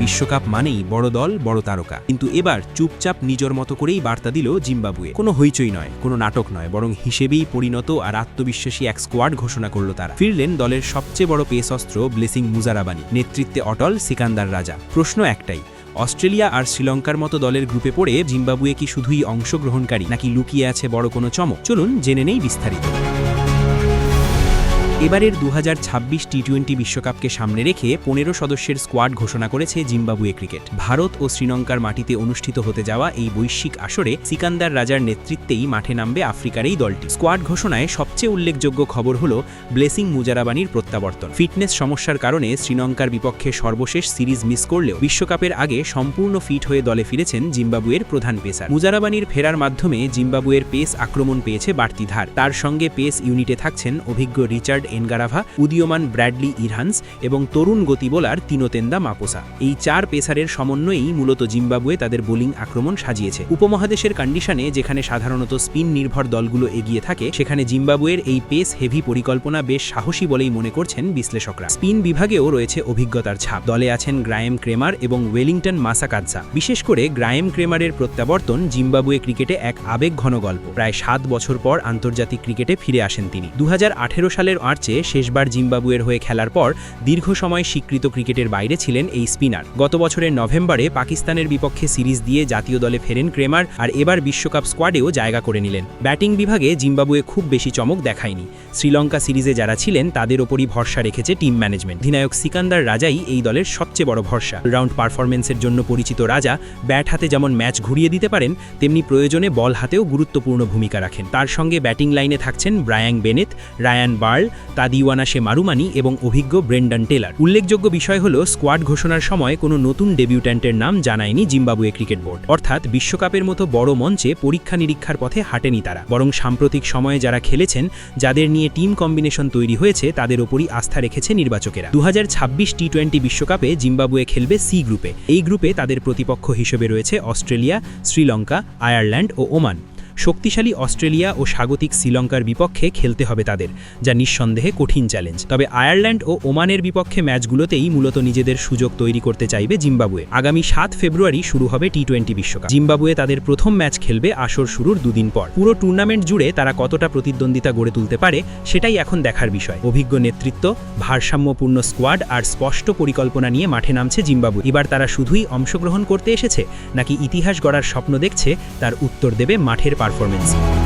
বিশ্বকাপ মানেই বড় দল, বড় তারকা। কিন্তু এবার চুপচাপ নিজের মতো করেই বার্তা দিল জিম্বাবুয়ে। কোনো হইচই নয়, কোনো নাটক নয়, বরং হিসেবেই পরিণত আর আত্মবিশ্বাসী এক স্কোয়াড ঘোষণা করল তারা। ফিরলেন দলের সবচেয়ে বড় পেস অস্ত্র, ব্লেসিং মুজারাবানি। নেতৃত্বে অটল, সিকান্দার রাজা। প্রশ্ন একটাই, অস্ট্রেলিয়া আর শ্রীলঙ্কার মতো দলের গ্রুপে পড়ে জিম্বাবুয়ে কি শুধুই অংশগ্রহণকারী, নাকি লুকিয়ে আছে বড় কোনো চমক? চলুন জেনে নেই বিস্তারিত। এবারের দু টি টোয়েন্টি বিশ্বকাপকে সামনে রেখে পনেরো সদস্যের স্কোয়াড ঘোষণা করেছে জিম্বাবুয়ে ক্রিকেট। ভারত ও শ্রীলঙ্কার মাটিতে অনুষ্ঠিত হতে যাওয়া এই বৈশ্বিক আসরে সিকান্দার রাজার নেতৃত্বেই মাঠে নামবে আফ্রিকার এই দলটি। স্কোয়াড ঘোষণায় সবচেয়ে উল্লেখযোগ্য খবর হল ব্লেসিং মুজারাবানির প্রত্যাবর্তন। ফিটনেস সমস্যার কারণে শ্রীলঙ্কার বিপক্ষে সর্বশেষ সিরিজ মিস করলেও বিশ্বকাপের আগে সম্পূর্ণ ফিট হয়ে দলে ফিরেছেন জিম্বাবুয়ের প্রধান পেসার। মুজারাবানির ফেরার মাধ্যমে জিম্বাবুয়ের পেস আক্রমণ পেয়েছে বাড়তি ধার। তার সঙ্গে পেস ইউনিটে থাকছেন অভিজ্ঞ রিচার্ড এনগারাভা, উদীয়মান ব্র্যাডলি ইরহান্স এবং তরুণ গতি বোলার তিনোতেন্দা মাপোসা। এই চার পেসারের সমন্বয়েই মূলত জিম্বাবুয়ে তাদের বোলিং আক্রমণ সাজিয়েছে। উপমহাদেশের কন্ডিশনে যেখানে সাধারণত স্পিন নির্ভর দলগুলো এগিয়ে থাকে, সেখানে জিম্বাবুয়ের এই পেস হেভি পরিকল্পনা বেশ সাহসী বলেই মনে করছেন বিশ্লেষকরা। স্পিন বিভাগেও রয়েছে অভিজ্ঞতার ছাপ। দলে আছেন গ্রায়েম ক্রেমার এবং ওয়েলিংটন মাসাকাদসা বিশেষ করে গ্রায়েম ক্রেমারের প্রত্যাবর্তন জিম্বাবুয়ে ক্রিকেটে এক আবেগ ঘন গল্প। প্রায় সাত বছর পর আন্তর্জাতিক ক্রিকেটে ফিরে আসেন তিনি। দু হাজার আঠেরো সালের মার্চে শেষবার জিম্বাবুয়ের হয়ে খেলার পর দীর্ঘ সময় স্বীকৃত ক্রিকেটের বাইরে ছিলেন এই স্পিনার। গত বছরের নভেম্বরে পাকিস্তানের বিপক্ষে সিরিজ দিয়ে জাতীয় দলে ফেরেন ক্রেমার আর এবার বিশ্বকাপ স্কোয়াডেও জায়গা করে নিলেন। ব্যাটিং বিভাগে জিম্বাবুয়ে খুব বেশি চমক দেখায়নি। শ্রীলঙ্কা সিরিজে যারা ছিলেন, তাদের ওপরই ভরসা রেখেছে টিম ম্যানেজমেন্ট। অধিনায়ক সিকান্দার রাজাই এই দলের সবচেয়ে বড় ভরসা। রাউন্ড পারফরমেন্সের জন্য পরিচিত রাজা ব্যাট হাতে যেমন ম্যাচ ঘুরিয়ে দিতে পারেন, তেমনি প্রয়োজনে বল হাতেও গুরুত্বপূর্ণ ভূমিকা রাখেন। তার সঙ্গে ব্যাটিং লাইনে থাকছেন Brian Bennett Ryan Burl Tadiwanashe Marumani এবং অভিজ্ঞ ব্রেন্ডন টেলার। উল্লেখযোগ্য বিষয় হল, স্কোয়াড ঘোষণার সময় কোনো নতুন ডেবিউট্যান্টের নাম জানায়নি জিম্বাবুয়ে ক্রিকেট বোর্ড। অর্থাৎ বিশ্বকাপের মতো বড় মঞ্চে পরীক্ষা নিরীক্ষার পথে হাঁটেনি তারা। বরং সাম্প্রতিক সময়ে যারা খেলেছেন, যাদের নিয়ে টিম কম্বিনেশন তৈরি হয়েছে, তাদের ওপরই আস্থা রেখেছে নির্বাচকেরা। দু টি টোয়েন্টি বিশ্বকাপে জিম্বাবুয়ে খেলবে সি গ্রুপে। এই গ্রুপে তাদের প্রতিপক্ষ হিসেবে রয়েছে অস্ট্রেলিয়া, শ্রীলঙ্কা, আয়ারল্যান্ড ও ওমান। শক্তিশালী অস্ট্রেলিয়া ও স্বাগতিক শ্রীলঙ্কার বিপক্ষে খেলতে হবে তাদের, যা নিঃসন্দেহে কঠিন চ্যালেঞ্জ। তবে আয়ারল্যান্ড ও ওমানের বিপক্ষে ম্যাচগুলোতেই মূলত নিজেদের সুযোগ তৈরি করতে চাইবে জিম্বাবুয়ে। আগামী সাত ফেব্রুয়ারি শুরু হবে টি টোয়েন্টি বিশ্বকাপ। জিম্বাবুয়ে তাদের প্রথম ম্যাচ খেলবে আসর শুরুর দুদিন পর। পুরো টুর্নামেন্ট জুড়ে তারা কতটা প্রতিদ্বন্দ্বিতা গড়ে তুলতে পারে, সেটাই এখন দেখার বিষয়। অভিজ্ঞ নেতৃত্ব, ভারসাম্যপূর্ণ স্কোয়াড আর স্পষ্ট পরিকল্পনা নিয়ে মাঠে নামছে জিম্বাবুয়ে। এবার তারা শুধুই অংশগ্রহণ করতে এসেছে, নাকি ইতিহাস গড়ার স্বপ্ন দেখছে, তার উত্তর দেবে মাঠের পারফরমেন্স